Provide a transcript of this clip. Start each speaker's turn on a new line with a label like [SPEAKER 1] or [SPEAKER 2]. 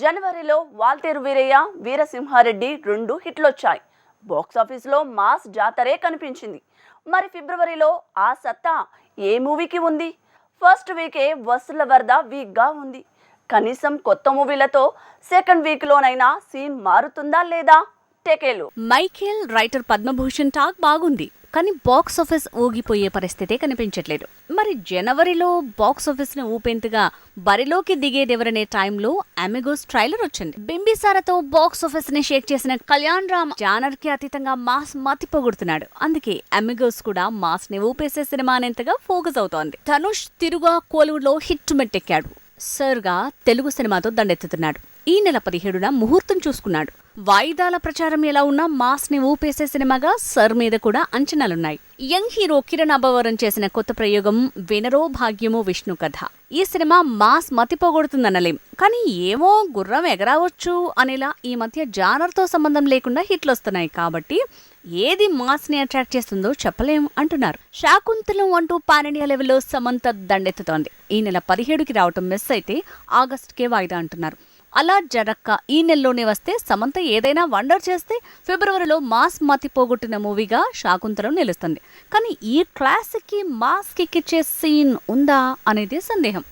[SPEAKER 1] జనవరిలో వాల్తేరు వీరయ్య వీరసింహారెడ్డి రెండు హిట్లొచ్చాయి. బాక్సాఫీస్లో మాస్ జాతరే కనిపించింది. మరి ఫిబ్రవరిలో ఆ సత్తా ఏ మూవీకి ఉంది? ఫస్ట్ వీకే వసూళ్ళ వరద వీక్గా ఉంది. కనీసం కొత్త మూవీలతో సెకండ్ వీక్లోనైనా సీన్ మారుతుందా లేదా? టెకేలు.
[SPEAKER 2] మైఖేల్ రైటర్ పద్మభూషణ్ టాక్ బాగుంది. కానీ బాక్స్ ఆఫీస్ ఊగిపోయే పరిస్థితే కనిపించట్లేదు. మరి జనవరిలో బాక్స్ ఆఫీస్ని ఊపేంతగా బరిలోకి దిగేదెవరనే టైంలో అమెగోస్ ట్రైలర్ వచ్చింది. బింబిసారతో బాక్స్ ఆఫీస్ని షేక్ చేసిన కళ్యాణ్ రామ్ జానర్కి అతీతంగా మాస్ మతి పొగుడుతున్నాడు. అందుకే అమెగోస్ కూడా మాస్ని ఊపేసే సినిమా అనేంతగా ఫోకస్ అవుతోంది. ధనుష్ తిరుగా కోలీవుడ్లో హిట్ మెట్టెక్కాడు. సర్గా తెలుగు సినిమాతో దండెత్తుతున్నాడు. ఈ నెల పదిహేడున ముహూర్తం చూసుకున్నాడు. వాయిదాల ప్రచారం ఎలా ఉన్నా మాస్ని ఊపేసే సినిమాగా సర్ మీద కూడా అంచనాలున్నాయి. యంగ్ హీరో కిరణ్ అబవరం చేసిన కొత్త ప్రయోగం వినరో భాగ్యమో విష్ణు కథ. ఈ సినిమా మాస్ మతిపోగొడుతుందనలేం కానీ ఏమో గుర్రం ఎగరావచ్చు అనేలా ఈ మధ్య జానర్తో సంబంధం లేకుండా హిట్లు వస్తున్నాయి కాబట్టి ఏది మాస్ని అట్రాక్ట్ చేస్తుందో చెప్పలేం అంటున్నారు. శాకుంతలం అంటూ పాన్ ఇండియా లెవెల్లో సమంత దండెత్తుతోంది. ఈ నెల పదిహేడుకి రావటం మిస్ అయితే ఆగస్టుకే వాయిదా అంటున్నారు. అలా జరక్క. ఈ నెలలోనే వస్తే సమంత ఏదైనా వండర్ చేస్తే ఫిబ్రవరిలో మాస్ మతి పోగొట్టిన మూవీగా శాకుంతలం నిలుస్తుంది. కానీ ఈ క్లాసిక్కి మాస్కి కిక్కిచ్చే సీన్ ఉందా అనేది సందేహం.